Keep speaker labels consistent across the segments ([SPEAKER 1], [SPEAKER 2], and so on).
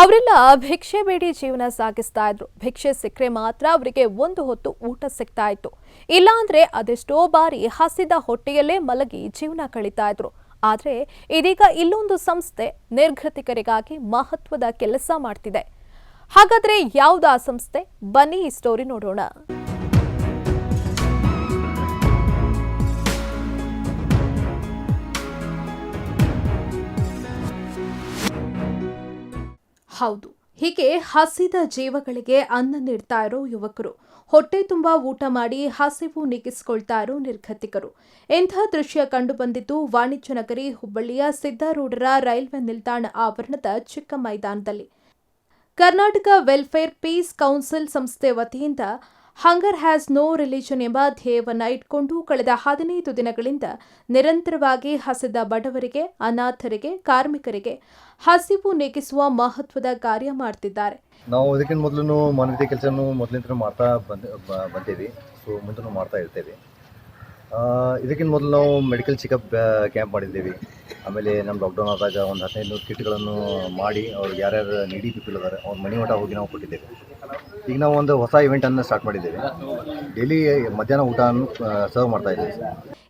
[SPEAKER 1] ಅವರೆಲ್ಲ ಭಿಕ್ಷೆ ಬೇಡಿ ಜೀವನ ಸಾಗಿಸ್ತಾ ಇದ್ರು. ಭಿಕ್ಷೆ ಸಿಕ್ಕರೆ ಮಾತ್ರ ಅವರಿಗೆ ಒಂದು ಹೊತ್ತು ಊಟ ಸಿಗ್ತಾ ಇತ್ತು. ಇಲ್ಲಾಂದ್ರೆ ಅದೆಷ್ಟೋ ಬಾರಿ ಹಸಿದ ಹೊಟ್ಟೆಯಲ್ಲೇ ಮಲಗಿ ಜೀವನ ಕಳೀತಾ ಇದ್ರು. ಆದ್ರೆ ಇದೀಗ ಇಲ್ಲೊಂದು ಸಂಸ್ಥೆ ನಿರ್ಗತಿಕರಿಗಾಗಿ ಮಹತ್ವದ ಕೆಲಸ ಮಾಡ್ತಿದೆ. ಹಾಗಾದ್ರೆ ಯಾವ್ದು ಆ ಸಂಸ್ಥೆ? ಬನ್ನಿ ಈ ಸ್ಟೋರಿ ನೋಡೋಣ. ಹೌದು. ಹೀಗೆ ಹಸಿದ ಜೀವಗಳಿಗೆ ಅನ್ನ ನೀಡ್ತಾ ಇರೋ ಯುವಕರು. ಹೊಟ್ಟೆ ತುಂಬ ಊಟ ಮಾಡಿ ಹಸಿವು ನೀಗಿಸ್ಕೊಳ್ತಾ ಇರೋ ನಿರ್ಗತಿಕರು. ಇಂಥ ದೃಶ್ಯ ಕಂಡು ಬಂದಿದ್ದು ವಾಣಿಜ್ಯ ನಗರಿ ಹುಬ್ಬಳ್ಳಿಯ ಸಿದ್ದಾರೂಢರ ರೈಲ್ವೆ ನಿಲ್ದಾಣ ಆವರಣದ ಚಿಕ್ಕ ಮೈದಾನದಲ್ಲಿ. ಕರ್ನಾಟಕ ವೆಲ್ಫೇರ್ ಪೀಸ್ ಕೌನ್ಸಿಲ್ ಸಂಸ್ಥೆ ವತಿಯಿಂದ ಹಂಗರ್ ಹ್ಯಾಸ್ ನೋ ರಿಲಿಜನ್ ಎಂಬ ಧ್ಯೇಯವನ್ನು ಇಟ್ಕೊಂಡು ಕಳೆದ ಹದಿನೈದು ದಿನಗಳಿಂದ ನಿರಂತರವಾಗಿ ಹಸಿದ ಬಡವರಿಗೆ, ಅನಾಥರಿಗೆ, ಕಾರ್ಮಿಕರಿಗೆ ಹಸಿವು ನೀಗಿಸುವ ಮಹತ್ವದ ಕಾರ್ಯ ಮಾಡ್ತಿದ್ದಾರೆ.
[SPEAKER 2] ನಾವು ಇದಕ್ಕಿಂತ ಮೊದಲು ಮಾನವೀಯತೆ ಕೆಲಸ ಮೊದಲಿಂದ ಮಾಡ್ತಾ ಬಂದ, ಬ- ಬಂದೀವಿ ಸೊ ಮುಂದೂ ಮಾಡ್ತಾ ಇರ್ತೇವೆ. ಇದಕ್ಕಿಂತ ಮೊದಲು ನಾವು ಮೆಡಿಕಲ್ ಚೆಕಪ್ ಕ್ಯಾಂಪ್ ಮಾಡಿದ್ದೀವಿ. ಆಮೇಲೆ ನಮ್ಮ ಲಾಕ್ಡೌನ್ ಆದಾಗ ಒಂದು ಹದಿನೈದು ನೂರು ಕಿಟ್ಗಳನ್ನು ಮಾಡಿ ಅವ್ರಿಗೆ ಯಾರ್ಯಾರು ನೀಡಿ ಪೀಪಲ್ ಇದ್ದಾರೆ ಅವ್ರ ಮನೆ ಮಠ ಹೋಗಿ ನಾವು ಕೊಟ್ಟಿದ್ದೇವೆ. ಈಗ ನಾವು ಒಂದು ಹೊಸ ಇವೆಂಟನ್ನು ಸ್ಟಾರ್ಟ್ ಮಾಡಿದ್ದೇವೆ. ಡೈಲಿ ಮಧ್ಯಾಹ್ನ ಊಟವನ್ನು ಸರ್ವ್ ಮಾಡ್ತಾ ಇದ್ದೀವಿ.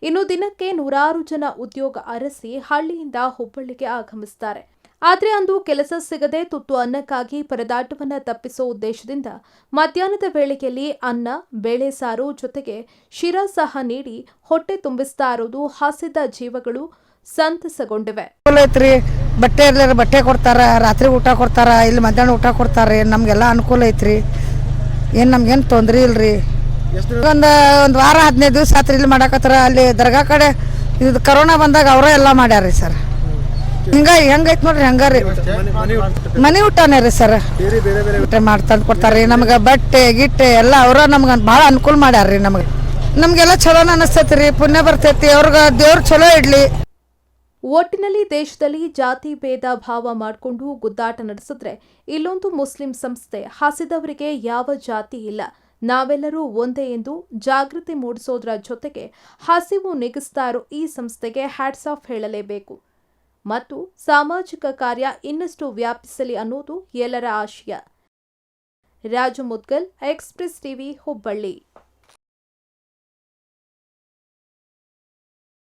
[SPEAKER 1] ಇನ್ನು ದಿನಕ್ಕೆ ನೂರಾರು ಜನ ಉದ್ಯೋಗ ಅರಸಿ ಹಳ್ಳಿಯಿಂದ ಹುಬ್ಬಳ್ಳಿಗೆ ಆಗಮಿಸುತ್ತಾರೆ ಆದರೆ ಅಂದು ಕೆಲಸ ಸಿಗದೆ ತುತ್ತು ಅನ್ನಕ್ಕಾಗಿ ಪರದಾಟವನ್ನು ತಪ್ಪಿಸೋ ಉದ್ದೇಶದಿಂದ ಮಧ್ಯಾಹ್ನದ ವೇಳೆಯಲ್ಲಿ ಅನ್ನ, ಬೇಳೆ ಸಾರು ಜೊತೆಗೆ ಶಿರಾ ಸಹ ನೀಡಿ ಹೊಟ್ಟೆ ತುಂಬಿಸ್ತಾ ಇರೋದು ಹಾಸಿದ ಜೀವಗಳು ಸಂತಸಗೊಂಡಿವೆ.
[SPEAKER 3] ಬಟ್ಟೆ ಎಲ್ಲರೂ ಬಟ್ಟೆ ಕೊಡ್ತಾರ, ರಾತ್ರಿ ಊಟ ಕೊಡ್ತಾರ, ಇಲ್ಲಿ ಮಧ್ಯಾಹ್ನ ಊಟ ಕೊಡ್ತಾರೆ, ನಮಗೆಲ್ಲ ಅನುಕೂಲ ಐತ್ರಿ. ಏನು ನಮ್ಗೇನು ತೊಂದ್ರೆ ಇಲ್ರಿ. ಒಂದು ಒಂದು ವಾರ ಹದಿನೈದು ದಿವಸ ಆತ್ರಿ ಇಲ್ಲಿ ಮಾಡಾಕತ್ತಾರ. ಅಲ್ಲಿ ದರ್ಗಾ ಕಡೆ ಇದು ಕರೋನಾ ಬಂದಾಗ ಅವರೇ ಎಲ್ಲ ಮಾಡ್ಯಾರ್ರಿ ಸರ್. ಹಿಂಗ ಹೆಂಗೈತ್ ನೋಡ್ರಿ ಹಂಗಾರಿ ಮನಿ ಊಟನೇ ರೀ ಸರ್. ಊಟ ತಂದು ಕೊಡ್ತಾರ್ರಿ ನಮ್ಗೆ ಬಟ್ಟೆ, ಗಿಟ್ಟೆ ಎಲ್ಲ ಅವ್ರ ನಮ್ಗೆ ಭಾಳ ಅನುಕೂಲ ಮಾಡ್ಯಾರ್ರಿ ನಮಗೆ. ನಮಗೆಲ್ಲ ಚಲೋನ ಅನಿಸ್ತೈತಿ ರೀ. ಪುಣ್ಯ ಬರ್ತೈತಿ. ಅವ್ರಿಗೆ ದೇವ್ರು ಚಲೋ ಇಡ್ಲಿ.
[SPEAKER 1] ಒಟ್ಟಿನಲ್ಲಿ ದೇಶದಲ್ಲಿ ಜಾತಿ ಭೇದ ಭಾವ ಮಾಡಿಕೊಂಡು ಗುದ್ದಾಟ ನಡೆಸಿದ್ರೆ ಇಲ್ಲೊಂದು ಮುಸ್ಲಿಂ ಸಂಸ್ಥೆ ಹಸಿದವರಿಗೆ ಯಾವ ಜಾತಿ ಇಲ್ಲ. ನಾವೆಲ್ಲರೂ ಒಂದೇ ಎಂದು ಜಾಗೃತಿ ಮೂಡಿಸೋದ್ರ ಜೊತೆಗೆ ಹಸಿವು ನಿಗಿಸ್ತಾರೋ ಈ ಸಂಸ್ಥೆಗೆ ಹ್ಯಾಟ್ಸ್ ಆಫ್ ಹೇಳಲೇಬೇಕು. ಮತ್ತು ಸಾಮಾಜಿಕ ಕಾರ್ಯ ಇನ್ನಷ್ಟು ವ್ಯಾಪಿಸಲಿ ಅನ್ನೋದು ಎಲ್ಲರ ಆಶಯ. Rajmudgal express TV Hubballi.